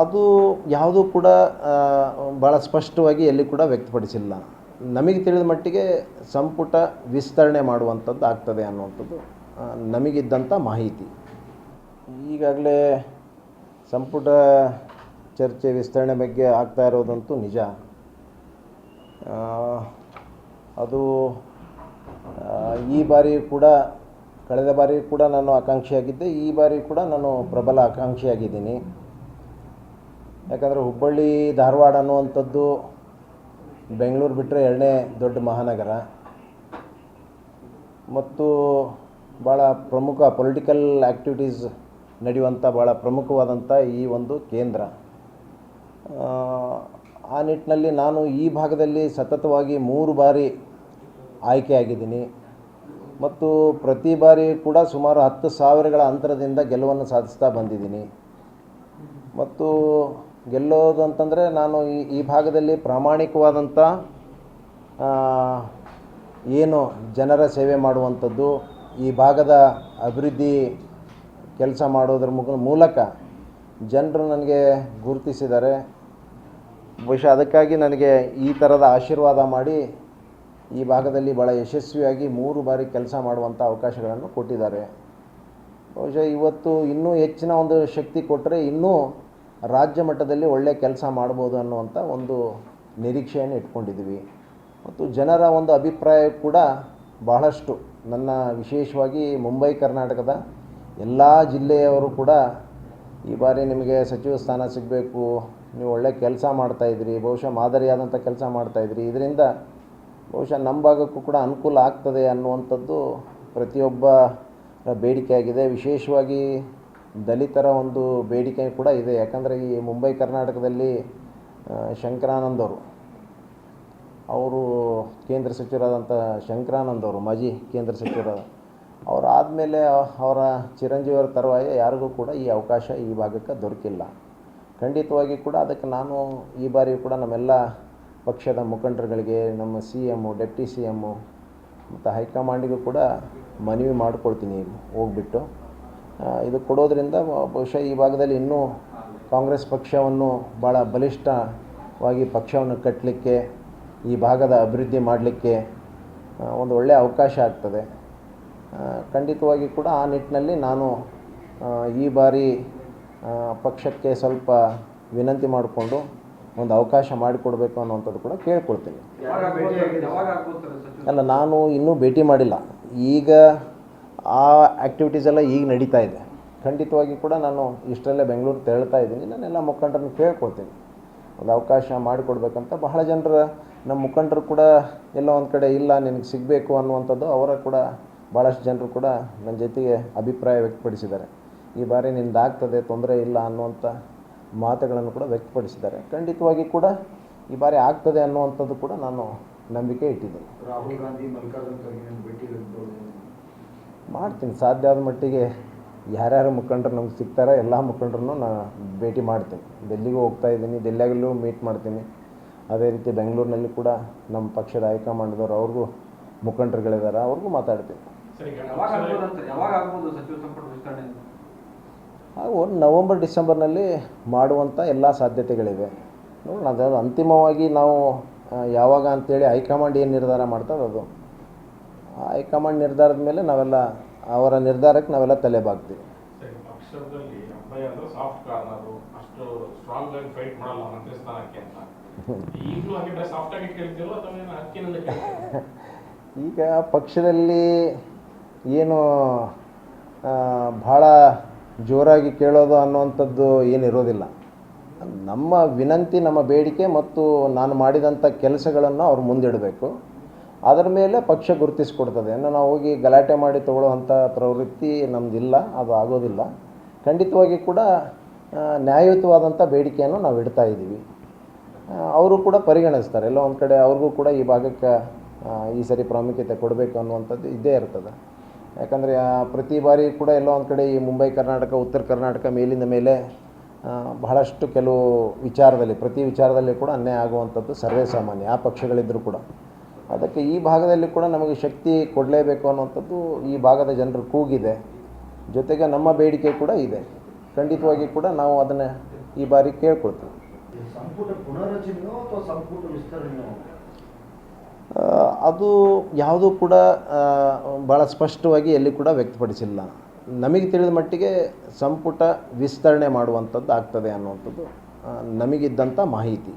ಅದು ಯಾವುದೂ ಕೂಡ ಭಾಳ ಸ್ಪಷ್ಟವಾಗಿ ಎಲ್ಲಿ ಕೂಡ ವ್ಯಕ್ತಪಡಿಸಿಲ್ಲ. ನಮಗೆ ತಿಳಿದ ಮಟ್ಟಿಗೆ ಸಂಪುಟ ವಿಸ್ತರಣೆ ಮಾಡುವಂಥದ್ದು ಆಗ್ತದೆ ಅನ್ನುವಂಥದ್ದು ನಮಗಿದ್ದಂಥ ಮಾಹಿತಿ. ಈಗಾಗಲೇ ಸಂಪುಟ ಚರ್ಚೆ ವಿಸ್ತರಣೆ ಬಗ್ಗೆ ಆಗ್ತಾ ಇರೋದಂತೂ ನಿಜ. ಅದು ಈ ಬಾರಿ ಕೂಡ, ಕಳೆದ ಬಾರಿ ಕೂಡ ನಾನು ಆಕಾಂಕ್ಷಿಯಾಗಿದ್ದೆ, ಈ ಬಾರಿ ಕೂಡ ನಾನು ಪ್ರಬಲ ಆಕಾಂಕ್ಷಿಯಾಗಿದ್ದೀನಿ. ಯಾಕಂದರೆ ಹುಬ್ಬಳ್ಳಿ ಧಾರವಾಡ ಅನ್ನುವಂಥದ್ದು ಬೆಂಗಳೂರು ಬಿಟ್ಟರೆ ಎರಡನೇ ದೊಡ್ಡ ಮಹಾನಗರ. ಮತ್ತು ಭಾಳ ಪ್ರಮುಖ ಪೊಲಿಟಿಕಲ್ ಆ್ಯಕ್ಟಿವಿಟೀಸ್ ನಡೆಯುವಂಥ ಭಾಳ ಪ್ರಮುಖವಾದಂಥ ಈ ಒಂದು ಕೇಂದ್ರ. ಆ, ನಿಟ್ಟಿನಲ್ಲಿ ನಾನು ಈ ಭಾಗದಲ್ಲಿ ಸತತವಾಗಿ ಮೂರು ಬಾರಿ ಆಯ್ಕೆಯಾಗಿದ್ದೀನಿ ಮತ್ತು ಪ್ರತಿ ಬಾರಿ ಕೂಡ ಸುಮಾರು ಹತ್ತು ಸಾವಿರಗಳ ಅಂತರದಿಂದ ಗೆಲುವನ್ನು ಸಾಧಿಸ್ತಾ ಬಂದಿದ್ದೀನಿ. ಮತ್ತು ಗೆಲ್ಲೋದು ಅಂತಂದರೆ ನಾನು ಈ ಈ ಭಾಗದಲ್ಲಿ ಪ್ರಾಮಾಣಿಕವಾದಂಥ ಏನು ಜನರ ಸೇವೆ ಮಾಡುವಂಥದ್ದು, ಈ ಭಾಗದ ಅಭಿವೃದ್ಧಿ ಕೆಲಸ ಮಾಡೋದ್ರ ಮುಖ ಮೂಲಕ ಜನರು ನನಗೆ ಗುರುತಿಸಿದ್ದಾರೆ. ಬಹುಶಃ ಅದಕ್ಕಾಗಿ ನನಗೆ ಈ ಥರದ ಆಶೀರ್ವಾದ ಮಾಡಿ ಈ ಭಾಗದಲ್ಲಿ ಭಾಳ ಯಶಸ್ವಿಯಾಗಿ ಮೂರು ಬಾರಿ ಕೆಲಸ ಮಾಡುವಂಥ ಅವಕಾಶಗಳನ್ನು ಕೊಟ್ಟಿದ್ದಾರೆ. ಬಹುಶಃ ಇವತ್ತು ಇನ್ನೂ ಹೆಚ್ಚಿನ ಒಂದು ಶಕ್ತಿ ಕೊಟ್ಟರೆ ಇನ್ನೂ ರಾಜ್ಯ ಮಟ್ಟದಲ್ಲಿ ಒಳ್ಳೆಯ ಕೆಲಸ ಮಾಡ್ಬೋದು ಅನ್ನುವಂಥ ಒಂದು ನಿರೀಕ್ಷೆಯನ್ನು ಇಟ್ಕೊಂಡಿದ್ವಿ ಮತ್ತು ಜನರ ಒಂದು ಅಭಿಪ್ರಾಯ ಕೂಡ ಬಹಳಷ್ಟು. ನನ್ನ ವಿಶೇಷವಾಗಿ ಮುಂಬೈ, ಕರ್ನಾಟಕದ ಎಲ್ಲ ಜಿಲ್ಲೆಯವರು ಕೂಡ ಈ ಬಾರಿ ನಿಮಗೆ ಸಚಿವ ಸ್ಥಾನ ಸಿಗಬೇಕು, ನೀವು ಒಳ್ಳೆ ಕೆಲಸ ಮಾಡ್ತಾಯಿದ್ರಿ ಬಹುಶಃ ಮಾದರಿಯಾದಂಥ ಕೆಲಸ ಮಾಡ್ತಾಯಿದ್ರಿ ಇದರಿಂದ ಬಹುಶಃ ನಮ್ಮ ಭಾಗಕ್ಕೂ ಕೂಡ ಅನುಕೂಲ ಆಗ್ತದೆ ಅನ್ನುವಂಥದ್ದು ಪ್ರತಿಯೊಬ್ಬರ ಬೇಡಿಕೆಯಾಗಿದೆ. ವಿಶೇಷವಾಗಿ ದಲಿತರ ಒಂದು ಬೇಡಿಕೆ ಕೂಡ ಇದೆ. ಯಾಕಂದರೆ ಈ ಮುಂಬೈ, ಕರ್ನಾಟಕದಲ್ಲಿ ಶಂಕರಾನಂದ್ ಅವರು. ಅವರು ಕೇಂದ್ರ ಸಚಿವರಾದಂಥ ಶಂಕರಾನಂದ್ ಅವರು, ಮಾಜಿ ಕೇಂದ್ರ ಸಚಿವರಾದ ಅವರು ಆದಮೇಲೆ ಅವರ ಚಿರಂಜೀವಿಯವರ ತರುವಾಯ ಯಾರಿಗೂ ಕೂಡ ಈ ಅವಕಾಶ ಈ ಭಾಗಕ್ಕೆ ದೊರಕಿಲ್ಲ. ಖಂಡಿತವಾಗಿ ಕೂಡ ಅದಕ್ಕೆ ನಾನು ಈ ಬಾರಿ ಕೂಡ ನಮ್ಮೆಲ್ಲ ಪಕ್ಷದ ಮುಖಂಡರುಗಳಿಗೆ, ನಮ್ಮ C M deputy C M ಮತ್ತು ಹೈಕಮಾಂಡಿಗೂ ಕೂಡ ಮನವಿ ಮಾಡ್ಕೊಳ್ತೀನಿ. ಹೋಗ್ಬಿಟ್ಟು ಇದು ಕೊಡೋದರಿಂದ ಬಹುಶಃ ಈ ಭಾಗದಲ್ಲಿ ಇನ್ನೂ ಕಾಂಗ್ರೆಸ್ ಪಕ್ಷವನ್ನು ಭಾಳ ಬಲಿಷ್ಠವಾಗಿ ಪಕ್ಷವನ್ನು ಕಟ್ಟಲಿಕ್ಕೆ ಈ ಭಾಗದ ಅಭಿವೃದ್ಧಿ ಮಾಡಲಿಕ್ಕೆ ಒಂದು ಒಳ್ಳೆಯ ಅವಕಾಶ ಆಗ್ತದೆ. ಖಂಡಿತವಾಗಿ ಕೂಡ ಆ ನಿಟ್ಟಿನಲ್ಲಿ ನಾನು ಈ ಬಾರಿ ಪಕ್ಷಕ್ಕೆ ಸ್ವಲ್ಪ ವಿನಂತಿ ಮಾಡಿಕೊಂಡು ಒಂದು ಅವಕಾಶ ಮಾಡಿಕೊಡ್ಬೇಕು ಅನ್ನುವಂಥದ್ದು ಕೂಡ ಕೇಳ್ಕೊಳ್ತೀನಿ. ಅಲ್ಲ ನಾನು ಇನ್ನೂ ಭೇಟಿ ಮಾಡಿಲ್ಲ. ಈಗ ಆ ಆ್ಯಕ್ಟಿವಿಟೀಸ್ ಎಲ್ಲ ಈಗ ನಡೀತಾ ಇದೆ. ಖಂಡಿತವಾಗಿ ಕೂಡ ನಾನು ಇಷ್ಟರಲ್ಲೇ ಬೆಂಗಳೂರು ತೆರಳ್ತಾ ಇದ್ದೀನಿ. ನಾನೆಲ್ಲ ಮುಖಂಡರನ್ನು ಕೇಳ್ಕೊಳ್ತೀನಿ. ಒಂದು ಅವಕಾಶ ಮಾಡಿಕೊಡ್ಬೇಕಂತ ಬಹಳ ಜನರ, ನಮ್ಮ ಮುಖಂಡರು ಕೂಡ ಎಲ್ಲ ಒಂದು ಕಡೆ ಇಲ್ಲ, ನಿನಗೆ ಸಿಗಬೇಕು ಅನ್ನುವಂಥದ್ದು ಅವರ ಕೂಡ ಭಾಳಷ್ಟು ಜನರು ಕೂಡ ನನ್ನ ಜೊತೆಗೆ ಅಭಿಪ್ರಾಯ ವ್ಯಕ್ತಪಡಿಸಿದ್ದಾರೆ. ಈ ಬಾರಿ ನಿಂದಾಗ್ತದೆ, ತೊಂದರೆ ಇಲ್ಲ ಅನ್ನುವಂಥ ಮಾತುಗಳನ್ನು ಕೂಡ ವ್ಯಕ್ತಪಡಿಸಿದ್ದಾರೆ. ಖಂಡಿತವಾಗಿ ಕೂಡ ಈ ಬಾರಿ ಆಗ್ತದೆ ಅನ್ನುವಂಥದ್ದು ಕೂಡ ನಾನು ನಂಬಿಕೆ ಇಟ್ಟಿದ್ದೀನಿ. ರಾಹುಲ್ ಗಾಂಧಿ ಖರ್ಗೆ ಮಾಡ್ತೀನಿ. ಸಾಧ್ಯ ಆದ ಮಟ್ಟಿಗೆ ಯಾರ್ಯಾರು ಮುಖಂಡರು ನಮ್ಗೆ ಸಿಗ್ತಾರೋ ಎಲ್ಲ ಮುಖಂಡ್ರು ನಾನು ಭೇಟಿ ಮಾಡ್ತೀನಿ. ಡೆಲ್ಲಿಗೂ ಹೋಗ್ತಾ ಇದ್ದೀನಿ. ಡೆಲ್ಲಿಯಾಗಲೂ ಮೀಟ್ ಮಾಡ್ತೀನಿ. ಅದೇ ರೀತಿ ಬೆಂಗಳೂರಿನಲ್ಲಿ ಕೂಡ ನಮ್ಮ ಪಕ್ಷದ ಹೈಕಮಾಂಡ್ದವ್ರು ಅವ್ರಿಗೂ ಮುಖಂಡರುಗಳಿದ್ದಾರೆ ಅವ್ರಿಗೂ ಮಾತಾಡ್ತೀನಿ? ಹಾಗೂ ಒಂದು ನವಂಬರ್ ಡಿಸೆಂಬರ್ನಲ್ಲಿ ಮಾಡುವಂಥ ಎಲ್ಲ ಸಾಧ್ಯತೆಗಳಿವೆ. ನೋಡೋಣ ಅದು ಅಂತಿಮವಾಗಿ ನಾವು ಯಾವಾಗ ಅಂತೇಳಿ ಹೈಕಮಾಂಡ್ ಏನು ನಿರ್ಧಾರ ಮಾಡ್ತದೆ ಅದು. ಹೈಕಮಾಂಡ್ ನಿರ್ಧಾರದ ಮೇಲೆ ನಾವೆಲ್ಲ ಅವರ ನಿರ್ಧಾರಕ್ಕೆ ನಾವೆಲ್ಲ ತಲೆ ಬಾಗ್ತೀವಿ. ಈಗ ಪಕ್ಷದಲ್ಲಿ ಏನು ಭಾಳ ಜೋರಾಗಿ ಕೇಳೋದು ಅನ್ನುವಂಥದ್ದು ಏನಿರೋದಿಲ್ಲ. ನಮ್ಮ ವಿನಂತಿ ನಮ್ಮ ಬೇಡಿಕೆ ಮತ್ತು ನಾನು ಮಾಡಿದಂಥ ಕೆಲಸಗಳನ್ನು ಅವ್ರು ಮುಂದಿಡಬೇಕು. ಅದರ ಮೇಲೆ ಪಕ್ಷ ಗುರುತಿಸಿಕೊಡ್ತದೆ. ಇನ್ನು ನಾವು ಹೋಗಿ ಗಲಾಟೆ ಮಾಡಿ ತಗೊಳ್ಳೋವಂಥ ಪ್ರವೃತ್ತಿ ನಮ್ಮದಿಲ್ಲ ಅದು ಆಗೋದಿಲ್ಲ. ಖಂಡಿತವಾಗಿ ಕೂಡ ನ್ಯಾಯಯುತವಾದಂಥ ಬೇಡಿಕೆಯನ್ನು ನಾವು ಇಡ್ತಾ ಇದ್ದೀವಿ. ಅವರು ಕೂಡ ಪರಿಗಣಿಸ್ತಾರೆ. ಎಲ್ಲ ಒಂದು ಕಡೆ ಅವ್ರಿಗೂ ಕೂಡ ಈ ಭಾಗಕ್ಕೆ ಈ ಸರಿ ಪ್ರಾಮುಖ್ಯತೆ ಕೊಡಬೇಕು ಅನ್ನುವಂಥದ್ದು ಇದ್ದೇ ಇರ್ತದೆ. ಯಾಕಂದರೆ ಪ್ರತಿ ಬಾರಿ ಕೂಡ ಎಲ್ಲೋ ಒಂದು ಕಡೆ ಈ ಮುಂಬೈ, ಕರ್ನಾಟಕ, ಉತ್ತರ ಕರ್ನಾಟಕ ಮೇಲಿಂದ ಮೇಲೆ ಬಹಳಷ್ಟು ಕೆಲವು ವಿಚಾರದಲ್ಲಿ, ಪ್ರತಿ ವಿಚಾರದಲ್ಲಿ ಕೂಡ ಅನ್ಯಾಯ ಆಗುವಂಥದ್ದು ಸರ್ವೇ ಸಾಮಾನ್ಯ, ಆ ಪಕ್ಷಗಳಿದ್ದರೂ ಕೂಡ. ಅದಕ್ಕೆ ಈ ಭಾಗದಲ್ಲಿ ಕೂಡ ನಮಗೆ ಶಕ್ತಿ ಕೊಡಲೇಬೇಕು ಅನ್ನುವಂಥದ್ದು ಈ ಭಾಗದ ಜನರು ಕೂಗಿದೆ. ಜೊತೆಗೆ ನಮ್ಮ ಬೇಡಿಕೆ ಕೂಡ ಇದೆ. ಖಂಡಿತವಾಗಿ ಕೂಡ ನಾವು ಅದನ್ನು ಈ ಬಾರಿ ಕೇಳ್ಕೊಳ್ತೀವಿ. ಅದು ಯಾವುದೂ ಕೂಡ ಭಾಳ ಸ್ಪಷ್ಟವಾಗಿ ಎಲ್ಲಿ ಕೂಡ ವ್ಯಕ್ತಪಡಿಸಿಲ್ಲ. ನಮಗೆ ತಿಳಿದ ಮಟ್ಟಿಗೆ ಸಂಪುಟ ವಿಸ್ತರಣೆ ಮಾಡುವಂಥದ್ದು ಆಗ್ತದೆ ಅನ್ನುವಂಥದ್ದು ನಮಗಿದ್ದಂಥ ಮಾಹಿತಿ.